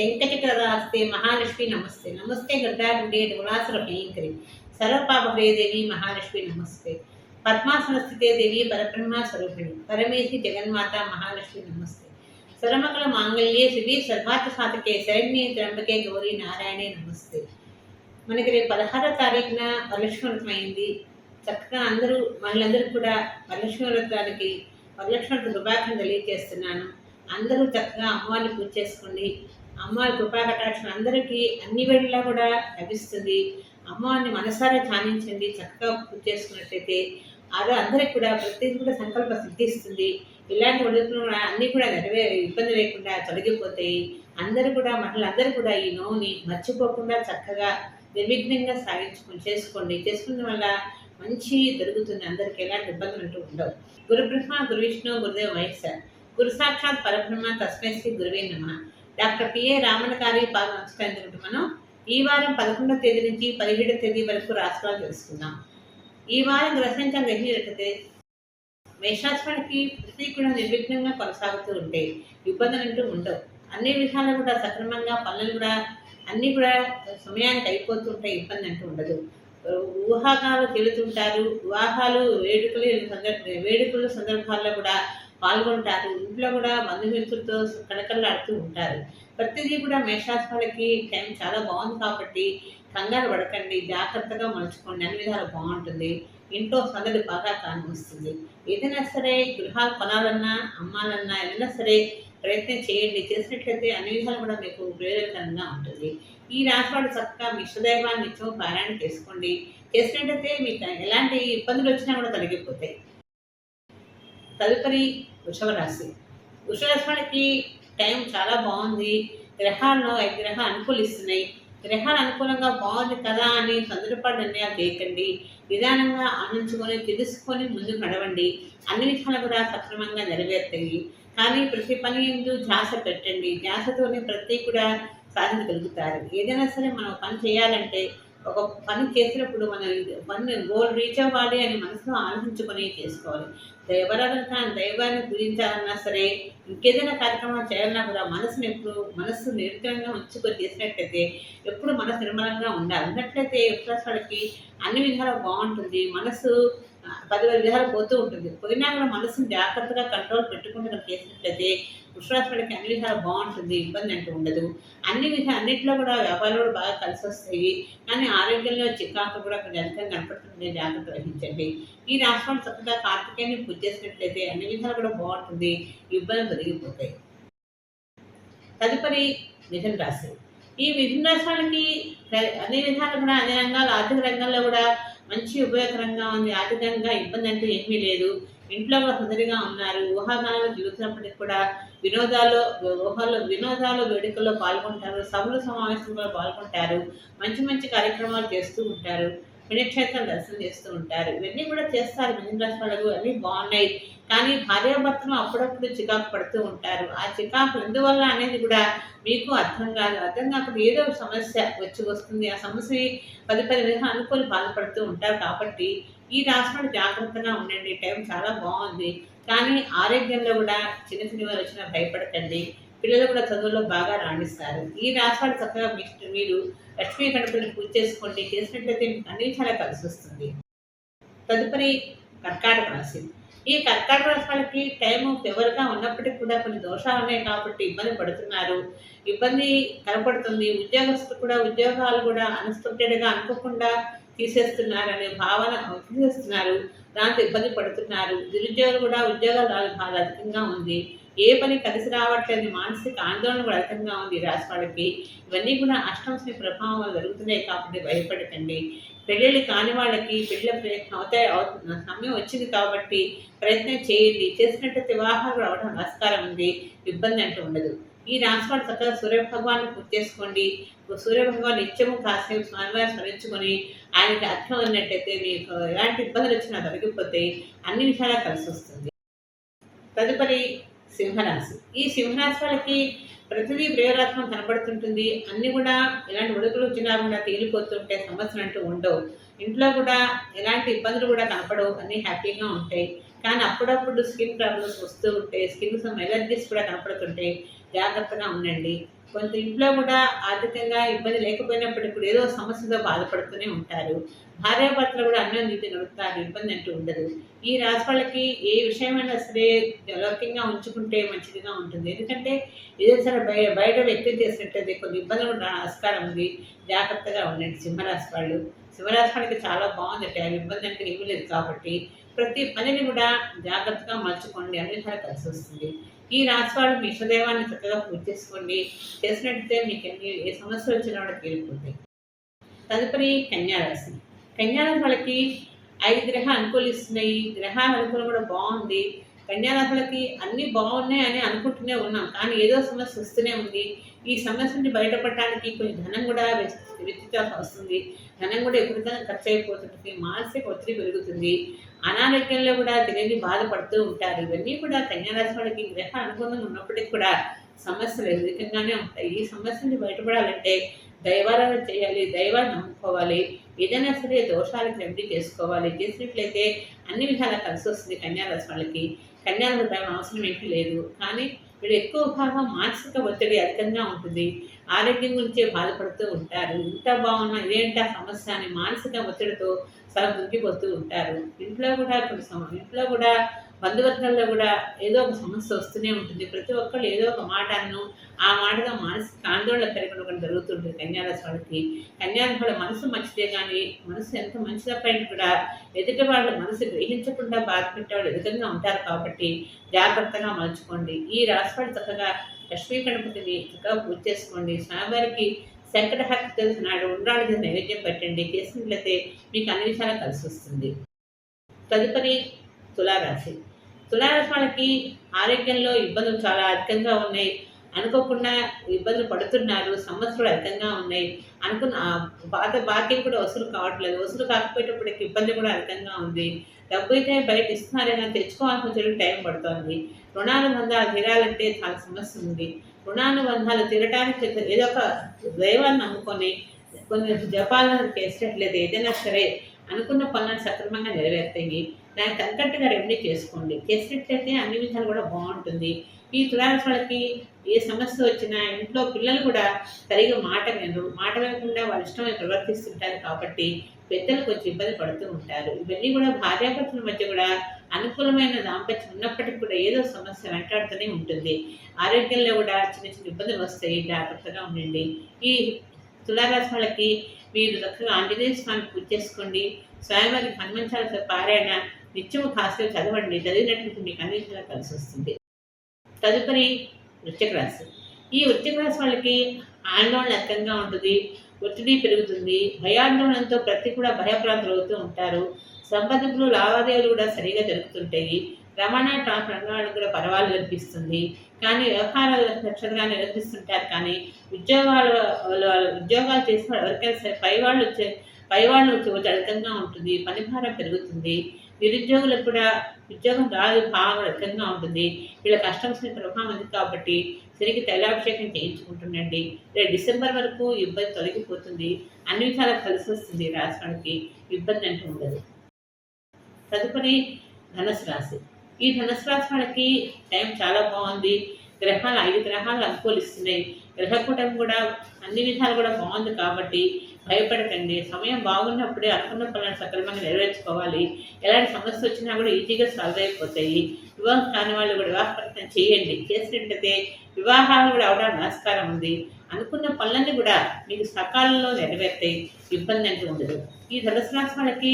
వెంకటకరాస్తే మహాలక్ష్మి నమస్తే నమస్తే గద్దారుండే గుణాసుర భయంకరి సర్వపాపే దేవి మహాలక్ష్మి నమస్తే పద్మాసన స్థితే దేవి పరబ్రహ్మ స్వరూపిణి పరమేశి జగన్మాత మహాలక్ష్మి నమస్తే సర్వమకల మాంగళ్యే శివి సర్వార్థ సాధకే శరణ్యే త్రంబకే గౌరీ నారాయణే నమస్తే మనకి రేపు పదహారో తారీఖున వరలక్ష్మి వ్రతం అయింది. చక్కగా అందరూ మహిళలందరూ కూడా వరలక్ష్మి వ్రతానికి వరలక్ష్మి వ్రత శుభాకాంక్షలు తెలియజేస్తున్నాను. అందరూ చక్కగా అమ్మవారిని పూజ చేసుకోండి. అమ్మవారి కృపా కటాక్షం అందరికీ అన్ని వేళలా కూడా లభిస్తుంది. అమ్మవారిని మనసారా ధ్యానించండి చక్కగా పూజ చేసుకున్నట్టయితే అది అందరికి కూడా ప్రతిదీ కూడా సంకల్ప సిద్ధిస్తుంది ఇలాంటి ఒడుకులు కూడా అన్నీ కూడా నెరవే ఇబ్బంది లేకుండా తొలగిపోతాయి. అందరూ కూడా మహిళలందరూ కూడా ఈ నోవుని మర్చిపోకుండా చక్కగా నిర్విఘ్నంగా సాగించుకొని చేసుకోండి. చేసుకున్న వల్ల మంచి దొరుకుతుంది. అందరికి ఎలాంటి ఇబ్బందులు అంటూ ఉండవు. గురు బ్రహ్మ గురు విష్ణు గురుదేవ్ మహేశ్వర్. గురు సాక్షాత్ పరబ్రహ్మ తస్మై శ్రీ గురువే నమ. డాక్టర్ పిఏ రామన్ గారి పాలన మనం ఈ వారం పదకొండవ తేదీ నుంచి పదిహేడవ తేదీ వరకు రాష్ట్రాలు తెలుసుకుందాం. ఈ వారం గ్రహించం గ్రహించినట్లయితే మేషాశ్వానికి ప్రతి కూడా నిర్విఘ్నంగా కొనసాగుతూ ఉంటాయి ఇబ్బందులు అంటూ ఉండవు. అన్ని విషయాలు కూడా సక్రమంగా పనులు కూడా అన్నీ కూడా సమయానికి అయిపోతుంటాయి ఇబ్బంది అంటూ ఉండదు. ఊహాగాలు తెలుతుంటారు వివాహాలు వేడుకలు సందర్భ వేడుకల సందర్భాల్లో కూడా పాల్గొంటారు. ఇంట్లో కూడా మందుమిత్రులతో కళకళలాడుతూ ఉంటారు. ప్రతిదీ కూడా మేషాశ్వాలకి టైం చాలా బాగుంది కాబట్టి కంగారు పడకండి. జాగ్రత్తగా మలుచుకోండి. అన్ని విధాలు బాగుంటుంది. ఇంట్లో సందడి బాగా కానివస్తుంది ఏదైనా సరే గృహాలు కొనాలన్నా అమ్మాలన్నా ఏదైనా సరే ప్రయత్నం చేయండి. చేసినట్లయితే అన్ని విధాలు కూడా మీకు ప్రయోజనకరంగా ఉంటుంది. ఈ రాశివాడు చక్కగా మీ ఇష్టదైవాన్ని నిత్యం పారాయణ చేసుకోండి. చేసినట్లయితే మీకు ఎలాంటి ఇబ్బందులు వచ్చినా కూడా తొలగిపోతాయి. తదుపరి వృషభరాశి వృషభరాశికి టైం చాలా బాగుంది. గ్రహాల్లో ఐదు అనుకూలిస్తున్నాయి. గ్రహాలు అనుకూలంగా బాగుంది కదా అని తొందరపడి నిర్ణయాలు చేయకండి నిదానంగా ఆనందించుకొని తెలుసుకొని ముందుకు నడవండి. అన్ని విషయాలు కూడా సక్రమంగా నెరవేరుతాయి. కానీ ప్రతి పని ఎందు ధ్యాస పెట్టండి. ధ్యాసతోనే ప్రతి కూడా సాధించగలుగుతారు ఏదైనా సరే మనం పని చేయాలంటే ఒక పని చేసినప్పుడు మన పని గోల్ రీచ్ అవ్వాలి అని మనసులో ఆలోచించుకొని చేసుకోవాలి. దైవరాధన దైవాన్ని పూజించాలన్నా సరే ఇంకేదైనా కార్యక్రమం చేయాలన్నా కూడా మనసును ఎప్పుడు మనస్సు నిరంతరంగా ఉంచుకొని చేసినట్లయితే ఎప్పుడు మనసు నిర్మలంగా ఉండాలి. ఉన్నట్లయితే విశ్వాసాలకి అన్ని విధాలు బాగుంటుంది. మనసు పదివేల విధాలు పోతూ ఉంటుంది. పోయినా కూడా మనసుని జాగ్రత్తగా కంట్రోల్ పెట్టుకుంటూ చేసినట్లయితే వృషరాశులకి అన్ని విధాలు బాగుంటుంది ఇబ్బంది అంటూ ఉండదు. అన్ని విధాలు అన్నింటిలో కూడా వ్యాపారాలు కూడా బాగా కలిసి వస్తాయి. కానీ ఆరోగ్యంలో చికాకు కూడా కొంచెం అధికంగా కనపడుతుంది జాగ్రత్త వహించండి. ఈ రాష్ట్రం చక్కగా కార్తికేయని పూజ చేసినట్లయితే అన్ని విధాలు కూడా బాగుంటుంది. ఇబ్బంది తొలగిపోతాయి. తదుపరి మిథున రాశి. ఈ మిథున రాష్ట్రాలకి అన్ని విధాలు కూడా అన్ని రంగాలు ఆర్థిక రంగంలో కూడా మంచి ఉపయోగకరంగా ఉంది. ఆర్థికంగా ఇబ్బంది అంటే ఏమీ లేదు. ఇంట్లో కూడా ఉన్నారు. ఊహాగానాలు తిరుగుతున్నప్పటికీ కూడా వినోదాల్లో ఊహల్లో వినోదాలు వేడుకల్లో పాల్గొంటారు. సభలు సమావేశంలో పాల్గొంటారు. మంచి మంచి కార్యక్రమాలు చేస్తూ ఉంటారు. పుణ్యక్షేత్రం దర్శనం చేస్తూ ఉంటారు. ఇవన్నీ కూడా చేస్తారు. మిథున రాశి వాళ్ళకు అన్నీ బాగున్నాయి. కానీ భార్యాభర్తలు అప్పుడప్పుడు చికాకు పడుతూ ఉంటారు. ఆ చికాకు ఎందువల్ల అనేది కూడా మీకు అర్థం కాదు. అర్థం కాకుండా ఏదో ఒక సమస్య వచ్చి వస్తుంది. ఆ సమస్య పది పది విధాలు అనుకొని బాధపడుతూ ఉంటారు. కాబట్టి ఈ రాష్ట్రంలో జాగ్రత్తగా ఉండండి. టైం చాలా బాగుంది. కానీ ఆరోగ్యంలో కూడా చిన్న చిన్న వచ్చినా భయపడకండి. పిల్లలు కూడా చదువులో బాగా రాణిస్తారు. ఈ రాష్ట్రాలు చక్కగా మీకు మీరు లక్ష్మీ గణపతిని పూజ చేసుకోండి చేసినట్లయితే మీకు అన్ని చాలా కలిసి వస్తుంది. తదుపరి కర్కాటక రాశి. ఈ కర్కాటక రాశి వాళ్ళకి టైం ఎవరుగా ఉన్నప్పటికీ కూడా కొన్ని దోషాలు ఉన్నాయి కాబట్టి ఇబ్బంది పడుతున్నారు. ఇబ్బంది కనపడుతుంది. ఉద్యోగస్తులు కూడా ఉద్యోగాలు కూడా అన్ఎక్స్పెక్టెడ్గా అనుకోకుండా తీసేస్తున్నారు అనే భావన తీసేస్తున్నారు. దాంతో ఇబ్బంది పడుతున్నారు. నిరుద్యోగులు కూడా ఉద్యోగాలు బాగా బాధ అధికంగా ఉంది. ఏ పని కలిసి రావట్లేదు మానసిక ఆందోళన కూడా అధికంగా ఉంది ఈ రాశి వాళ్ళకి. ఇవన్నీ కూడా అష్టంశని ప్రభావం వల్ల జరుగుతున్నాయి కాబట్టి భయపడకండి. పెళ్ళిళ్ళు కాని వాళ్ళకి పెళ్ళ ప్రయత్నం అవుతాయి సమయం వచ్చింది కాబట్టి ప్రయత్నం చేయండి. చేసినట్టు వివాహాలు రావడం ఆస్కారం ఉంది ఇబ్బంది అంటూ ఉండదు. ఈ రాశివాడు చక్కగా సూర్య భగవాన్ని పూర్తి చేసుకోండి సూర్యభగవాన్ నిత్యము కాసేపు స్వామివారిని స్మరించుకొని ఆయనకి అర్థం ఉన్నట్టయితే మీకు ఎలాంటి ఇబ్బందులు వచ్చినా తొలగిపోతే అన్ని విషయాలు కలిసి వస్తుంది. తదుపరి సింహరాశి. ఈ సింహరాశి వాళ్ళకి ప్రతిదీ ప్రేరాత్మం కనబడుతుంటుంది. అన్ని కూడా ఎలాంటి ఉడుకులు వచ్చినా కూడా తేలిపోతుంటే సమస్యలు అంటూ ఉండవు. ఇంట్లో కూడా ఎలాంటి ఇబ్బందులు కూడా కనపడవు. అన్నీ హ్యాపీగా ఉంటాయి. కానీ అప్పుడప్పుడు స్కిన్ ప్రాబ్లమ్స్ వస్తూ ఉంటాయి. స్కిన్ సమ్ ఎలర్జీస్ కూడా కనపడుతుంటాయి. జాగ్రత్తగా ఉండండి. కొంత ఇంట్లో కూడా ఆర్థికంగా ఇబ్బంది లేకపోయినప్పటికీ కూడా ఏదో సమస్యతో బాధపడుతూనే ఉంటారు. భార్యాభర్తలు కూడా అన్నం నీతి గడుపుతారు ఇబ్బంది అంటూ ఉండదు. ఈ రాశి వాళ్ళకి ఏ విషయమైనా సరే లౌక్యంగా ఉంచుకుంటే మంచిదిగా ఉంటుంది. ఎందుకంటే ఏదైనా బయట బయ బయట వ్యక్తం చేసినట్టయితే కొన్ని ఇబ్బందులు కూడా ఆస్కారం ఉంది. జాగ్రత్తగా ఉండండి. సింహరాశి వాళ్ళు. సింహరాశి వాళ్ళకి చాలా బాగుందట ఇబ్బంది అంటే ఏమీ లేదు కాబట్టి ప్రతి పనిని కూడా జాగ్రత్తగా మలుచుకోండి అన్ని విధాలు కలిసి వస్తుంది. ఈ రాశి వాళ్ళు మీ ఇష్టదేవాన్ని చక్కగా పూజ చేసుకోండి చేసినట్టయితే మీకు ఎన్ని ఏ సమస్యలు వచ్చినా కూడా తీరిపోతాయి. తదుపరి కన్యారాశి కన్యారాశి వాళ్ళకి ఐదు గ్రహాలు అనుకూలిస్తున్నాయి గ్రహాల అనుకూలం కూడా బాగుంది. కన్యారాశులకి అన్నీ బాగున్నాయి అని అనుకుంటూనే ఉన్నాం. కానీ ఏదో సమస్య వస్తూనే ఉంది. ఈ సమస్య నుండి బయటపడటానికి కొన్ని ధనం కూడా వెచ్చిచాల్సి వస్తుంది. ధనం కూడా ఎప్పుడుగా ఖర్చు అయిపోతుంటుంది మానసిక ఒత్తిడి పెరుగుతుంది. అనారోగ్యంలో కూడా తెలియని బాధపడుతూ ఉంటారు. ఇవన్నీ కూడా కన్యారాశి వాళ్ళకి గ్రహ అనుబంధం ఉన్నప్పటికీ కూడా సమస్యలు అధికంగానే ఉంటాయి. ఈ సమస్య బయటపడాలంటే దైవారాధన చేయాలి దైవాన్ని నమ్ముకోవాలి ఏదైనా సరే దోషాలకు రెమెడీ చేసుకోవాలి. చేసినట్లయితే అన్ని విధాలా కలిసి వస్తుంది కన్యారాశి వాళ్ళకి. కన్యారాశి భయం అవసరం ఏంటి లేదు. కానీ వీళ్ళు ఎక్కువ భాగం మానసిక ఒత్తిడి అధికంగా ఉంటుంది. ఆరోగ్యం గురించే బాధపడుతూ ఉంటారు. ఇంత బాగున్నా ఇదేంటా సమస్య అని మానసిక ఒత్తిడితో సగం దుంగిపోతూ ఉంటారు. ఇంట్లో కూడా ఇప్పుడు సమ ఇంట్లో కూడా బంధువర్గాల్లో కూడా ఏదో ఒక సమస్య వస్తూనే ఉంటుంది. ప్రతి ఒక్కళ్ళు ఏదో ఒక మాటను ఆ మాటగా మానసిక ఆందోళన పెరగడం జరుగుతుంటుంది కన్యారాశి వాళ్ళకి. కన్యారాశి వాళ్ళ మనసు మంచిదే కానీ మనసు ఎంత మంచిదప్పటికీ కూడా ఎదుటి వాళ్ళ మనసు గ్రహించకుండా బాధపెట్టే వాళ్ళు ఎదుగుగా ఉంటారు కాబట్టి జాగ్రత్తగా మలుచుకోండి. ఈ రాశి వాళ్ళు చక్కగా లక్ష్మీ గణపతిని చక్కగా పూజ చేసుకోండి. స్వామివారికి శంకటహక్తి తెలిసినాడు ఉండ్రాడి నైవేద్యం పెట్టండి. చేసినట్లయితే మీకు అన్ని విషయాలు కలిసి వస్తుంది. తదుపరి తులారాశి. తులారాశి వాళ్ళకి ఆరోగ్యంలో ఇబ్బందులు చాలా అధికంగా ఉన్నాయి. అనుకోకుండా ఇబ్బందులు పడుతున్నారు సమస్యలు అధికంగా ఉన్నాయి. అనుకున్న బాధ బాధ్యం కూడా వసూలు కావట్లేదు. వసూలు కాకపోయేటప్పటికి ఇబ్బంది కూడా అధికంగా ఉంది. డబ్బు అయితే బయట ఇస్తున్నారైనా తెచ్చుకోవాల్సి వచ్చే టైం పడుతుంది. రుణానుబంధాలు తీరాలంటే చాలా సమస్య ఉంది. రుణానుబంధాలు తీరటానికి ఏదో ఒక దైవాన్ని నమ్ముకొని కొన్ని జపాలను చేసినట్లయితే ఏదైనా సరే అనుకున్న పనులను సక్రమంగా నెరవేర్తాయి. దానికి తగ్గట్టుగా రెమెడీ చేసుకోండి. చేసినట్లయితే అన్ని విధాలు కూడా బాగుంటుంది. ఈ తులారాశి వాళ్ళకి ఏ సమస్య వచ్చినా ఇంట్లో పిల్లలు కూడా సరిగా మాట వినరు. మాట వినకుండా వాళ్ళ ఇష్టమై ప్రవర్తిస్తుంటారు కాబట్టి పెద్దలు కొంచెం ఇబ్బంది పడుతూ ఉంటారు. ఇవన్నీ కూడా భార్యాభర్తల మధ్య కూడా అనుకూలమైన దాంపత్యం ఉన్నప్పటికీ కూడా ఏదో సమస్య వెంటాడుతూనే ఉంటుంది. ఆరోగ్యంలో కూడా చిన్న చిన్న ఇబ్బందులు వస్తాయి. జాగ్రత్తగా ఉండండి. ఈ తులారాశి వాళ్ళకి మీరు చక్కగా ఆంజనేయ స్వామి పూజ చేసుకోండి. స్వామివారికి హనుమంచాల పారాయణ నిత్యము కాస్త చదవండి. చదివినట్లయితే మీకు అన్ని కలిసి వస్తుంది. తదుపరి వృశ్చిక రాశి ఈ వృశ్చిక రాశి వాళ్ళకి ఆందోళన అధికంగా ఉంటుంది. ఒత్తిడి పెరుగుతుంది. భయాందోళనతో ప్రతి కూడా భయప్రాంతులు అవుతూ ఉంటారు. సంబంధికులు లావాదేవీలు కూడా సరిగా జరుగుతుంటాయి. రవాణా ట్రాన్స్ రంగాలకు కూడా పర్వాలు కనిపిస్తుంది కానీ వ్యవహారాలు నక్షత్రంగా నిర్వహిస్తుంటారు కానీ ఉద్యోగాలు ఉద్యోగాలు చేసిన ఎవరికైనా సరే పై వాళ్ళు వచ్చే పై వాళ్ళు వచ్చే అధికంగా ఉంటుంది. పనిభారం పెరుగుతుంది. నిరుద్యోగులకు కూడా ఉద్యోగం రాదు భావం అధికంగా ఉంటుంది. వీళ్ళ కష్టం ప్రభావం ఉంది కాబట్టి తిరిగి తైలాభిషేకం చేయించుకుంటుండండి రేపు డిసెంబర్ వరకు ఇబ్బంది తొలగిపోతుంది. అన్ని విధాలా కలిసి వస్తుంది రాష్ట్రానికి ఇబ్బంది అంటూ ఉండదు. తదుపరి ధనుసు రాశి. ఈ ధనుసు రాశి వాళ్ళకి టైం చాలా బాగుంది. గ్రహాలు ఐదు గ్రహాలు అనుకూలిస్తున్నాయి. గ్రహకూటం కూడా అన్ని విధాలు కూడా బాగుంది కాబట్టి భయపడకండి. సమయం బాగున్నప్పుడే అనుకున్న పనులను సక్రమంగా నెరవేర్చుకోవాలి. ఎలాంటి సమస్య వచ్చినా కూడా ఈజీగా సాల్వ్ అయిపోతాయి. వివాహం కాని వాళ్ళు కూడా వివాహ ప్రయత్నం చేయండి. చేసినట్టయితే వివాహాలు కూడా అవడానికి నమస్కారం ఉంది. అనుకున్న పనులన్నీ కూడా మీకు సకాలంలో నెరవేర్తాయి. ఇబ్బంది అంటూ ఉండదు. ఈ ధనుసు రాశి వాళ్ళకి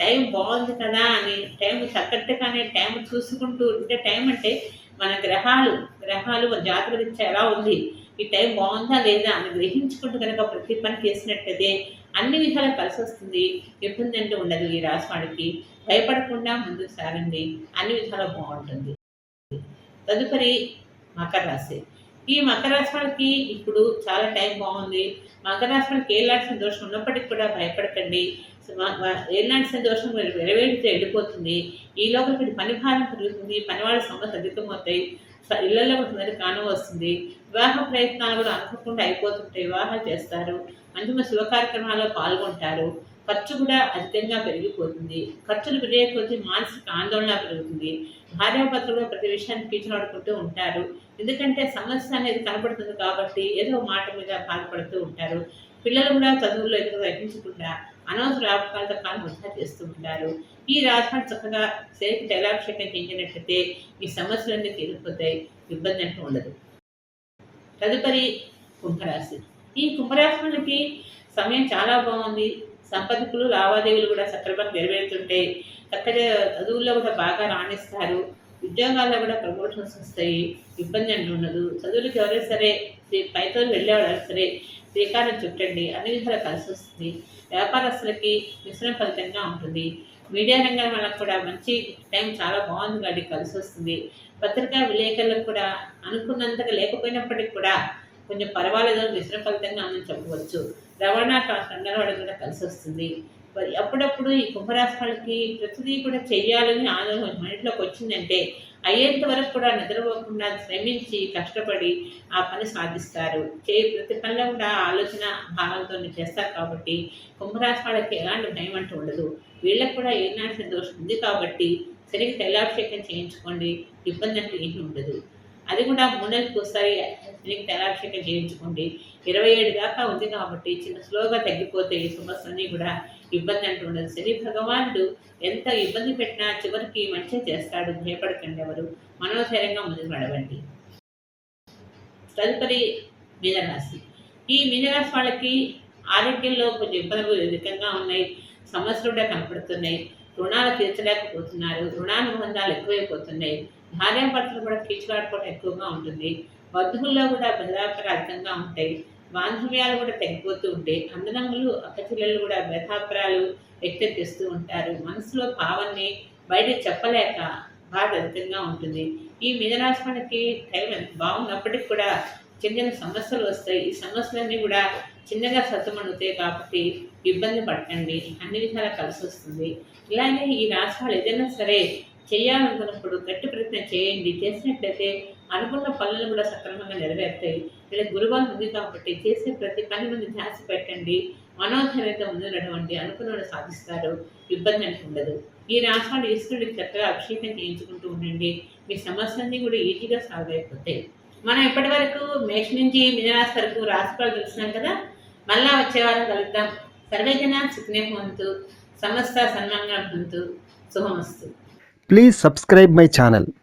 టైం బాగుంది కదా అని టైం చక్కట్టుగానే టైం చూసుకుంటూ ఉంటే టైం అంటే మన గ్రహాలు గ్రహాలు జాతక రీత్యా ఎలా ఉంది? ఈ టైం బాగుందా లేదా అని గ్రహించుకుంటూ కనుక ప్రతి పని చేసినట్టయితే అన్ని విధాలు కలిసి వస్తుంది. ఇబ్బంది అంటూ ఉండదు ఈ రాశివాడికి భయపడకుండా ముందుకు సాగండి. అన్ని విధాలు బాగుంటుంది. తదుపరి మకర రాశి. ఈ మకర రాశి ఇప్పుడు చాలా టైం బాగుంది. మకర రాశి ఏలాంటి దోషం ఉన్నప్పటికీ కూడా భయపడకండి. ఏలాంటి దోషం వెరవేడితే వెళ్ళిపోతుంది. ఈ లోపల పని భారం పెరుగుతుంది. పనివాళ్ళ సమస్య అధికమవుతాయి. ఇళ్ళలో కొంతమంది కాను వస్తుంది. వివాహ ప్రయత్నాలు కూడా అనుకోకుండా అయిపోతుంటే వివాహాలు చేస్తారు. మంచి శుభ కార్యక్రమాల్లో పాల్గొంటారు. ఖర్చు కూడా అధికంగా పెరిగిపోతుంది. ఖర్చులు పెరిగిపోతే మానసిక ఆందోళన పెరుగుతుంది. భార్యాభర్తలు కూడా ప్రతి విషయాన్ని కీచులాడుకుంటూ ఉంటారు. ఎందుకంటే సమస్య అనేది కనపడుతుంది కాబట్టి ఏదో మాట మీద బాధపడుతూ ఉంటారు. పిల్లలు కూడా చదువుల్లో ఎక్కువ తగ్గించకుండా అనవసర వ్యాపకాలతో కాలం వృధా చేస్తూ ఉంటారు. ఈ రాజధాని చక్కగా శరీర తైలాభిషేకం చేయించినట్లయితే ఈ సమస్యలన్నీ తీరిపోతాయి. ఇబ్బంది అంటూ ఉండదు. తదుపరి కుంభరాశి. ఈ కుంభరాశి వాళ్ళకి సమయం చాలా బాగుంది. సంపదకులు లావాదేవీలు కూడా సక్రమంగా నెరవేరుతుంటాయి చక్కగా చదువుల్లో కూడా బాగా రాణిస్తారు. ఉద్యోగాల్లో కూడా ప్రమోషన్స్ వస్తాయి. ఇబ్బంది అంటూ ఉండదు. చదువులకు ఎవరైనా సరే పైతో వెళ్ళేవాళ్ళు సరే శ్రీకారం చుట్టండి. అన్ని విధాలు కలిసి వస్తుంది. వ్యాపారస్తులకి మిశ్రమ ఫలితంగా ఉంటుంది. మీడియా రంగం వాళ్ళకి కూడా మంచి టైం చాలా బాగుంది కాబట్టి కలిసి వస్తుంది. పత్రికా విలేకరులకు కూడా అనుకున్నంతగా లేకపోయినప్పటికీ కూడా కొంచెం పర్వాలేదు మిశ్రమ ఫలితంగా ఉందని చెప్పవచ్చు. రవాణా రంగం వాళ్ళకి కూడా కలిసి వస్తుంది. మరి అప్పుడప్పుడు ఈ కుంభరాశి వాళ్ళకి ప్రతిదీ కూడా చెయ్యాలని ఆలోచన ఇంట్లోకి వచ్చిందంటే అయ్యేంత వరకు కూడా నిద్రపోకుండా శ్రమించి కష్టపడి ఆ పని సాధిస్తారు. చే ప్రతి పనిలో కూడా ఆలోచన భావంతో చేస్తారు కాబట్టి కుంభరాశి వాళ్ళకి ఎలాంటి భయం అంటూ ఉండదు. వీళ్ళకి కూడా ఏనాటి దోషం ఉంది కాబట్టి సరిగ్గా తైలాభిషేకం చేయించుకోండి. ఇబ్బంది అంటే ఏమీ ఉండదు. అది కూడా మూడు నెలలకు ఒకసారి సరిగ్గా తైలాభిషేకం చేయించుకోండి. ఇరవై ఏడు దాకా ఉంది కాబట్టి చిన్న స్లోగా తగ్గిపోతే ఈ సమస్యలన్నీ కూడా ఇబ్బంది అంటూ ఉండదు. శని భగవానుడు ఎంత ఇబ్బంది పెట్టినా చివరికి మంచిగా చేస్తాడు. భయపడకండి ఎవరు. మనోధైర్యంగా ముందుకు నడవండి. తదుపరి మీనరాశి. ఈ మీనరాశి వాళ్ళకి ఆరోగ్యంలో కొన్ని ఇబ్బందులు అధికంగా ఉన్నాయి. సమస్యలు కూడా కనపడుతున్నాయి. రుణాలు తీర్చలేకపోతున్నారు. రుణానుబంధాలు ఎక్కువైపోతున్నాయి. భార్యాభర్తలు కూడా కీచులాడుకోవడం ఎక్కువగా ఉంటుంది. బంధువుల్లో కూడా బెదాపరాలు అధికంగా ఉంటాయి. బాంధవ్యాలు కూడా తగ్గిపోతూ ఉంటాయి అన్నదమ్ములు అక్కచెల్లెళ్ళు కూడా మేధాప్రాయాలు వ్యక్తం చేస్తూ ఉంటారు. మనసులో భావాన్ని బయట చెప్పలేక బాధ అధికంగా ఉంటుంది. ఈ మిథరాశి మనకి టైం బాగున్నప్పటికి కూడా చిన్న చిన్న సమస్యలు వస్తాయి. ఈ సమస్యలన్నీ కూడా చిన్నగా సతమణుతాయి కాబట్టి ఇబ్బంది పడకండి. అన్ని విధాలా కలిసి వస్తుంది. ఇలాగే ఈ రాష్ట్రాలు ఏదైనా సరే చేయాలనుకున్నప్పుడు గట్టి ప్రయత్నం చేయండి. చేసినట్లయితే అనుకున్న పనులు కూడా సక్రమంగా నెరవేరుతాయి. వీళ్ళ గురువారం ఉంది కాబట్టి చేసే ప్రతి పని మీద ధ్యాస పెట్టండి. మనోధైర్యంతో ముందు నడవండి. అనుకున్న సాధిస్తారు. ఇబ్బంది అంటే ఉండదు. ఈ రాష్ట్రాలు ఈశ్వరుడికి చక్కగా అభిషేకం చేయించుకుంటూ ఉండండి. మీ సమస్యలన్నీ కూడా ఈజీగా సాల్వ్ అయిపోతాయి. మనం ఇప్పటి వరకు మేష నుంచి మీనరాశి వరకు రాశిఫలాలు తెలుస్తున్నాం కదా? మళ్ళా వచ్చే వారం కలుద్దాం. సర్వేజన సుఖనే భవంతు సమస్త సన్మంగా భవంతు శుభమస్తు. Please subscribe my channel